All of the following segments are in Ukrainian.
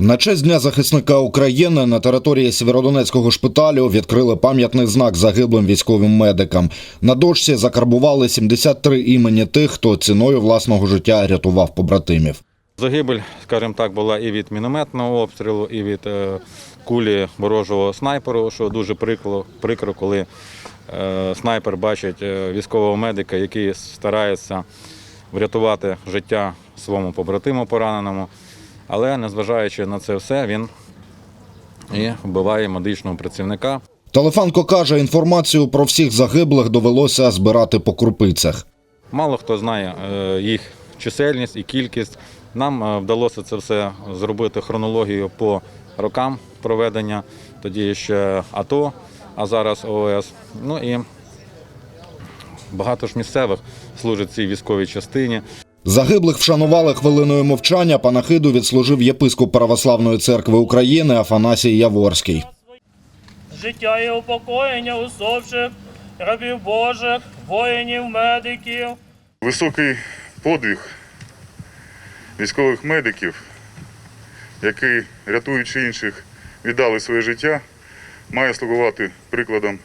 На честь Дня захисника України на території Сєвєродонецького шпиталю відкрили пам'ятний знак загиблим військовим медикам. На дошці закарбували 73 імені тих, хто ціною власного життя рятував побратимів. Загибель, скажімо так, була і від мінометного обстрілу, і від е, кулі ворожого снайперу, що дуже прикро, прикро коли е, снайпер бачить е, військового медика, який старається врятувати життя своєму побратиму пораненому. Але незважаючи на це все, він і вбиває медичного працівника. Телефанко каже, інформацію про всіх загиблих довелося збирати по крупицях. Мало хто знає е, їх чисельність і кількість. Нам е, вдалося це все зробити хронологію по рокам проведення. Тоді ще АТО, а зараз ООС. Ну і багато ж місцевих служать в цій військовій частині. Загиблих вшанували хвилиною мовчання. Панахиду відслужив єпископ Православної церкви України Афанасій Яворський. життя і упокоєння усопших, рабів Божих, воїнів, медиків. Високий подвиг військових медиків, які, рятуючи інших, віддали своє життя, має слугувати прикладом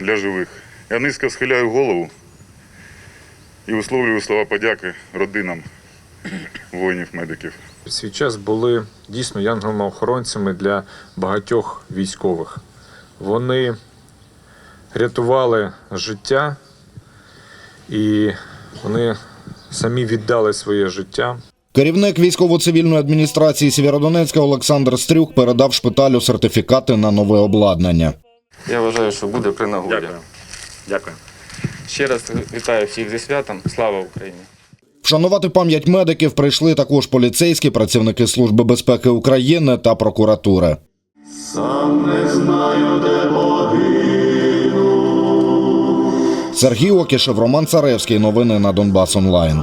для живих. Я низько схиляю голову і висловлюю слова подяки родинам воїнів-медиків. В свій час були дійсно янголами-охоронцями для багатьох військових. Вони рятували життя і вони самі віддали своє життя Керівник військово-цивільної адміністрації Сєвєродонецька Олександр Стрюк передав шпиталю сертифікати на нове обладнання. Я вважаю, що буде при нагоді. Дякую. Дякую. Ще раз вітаю всіх зі святом. Слава Україні! Вшанувати пам'ять медиків прийшли також поліцейські, працівники Служби безпеки України та прокуратури. Сергій Окішев, Роман Царевський. Новини на Донбас Онлайн.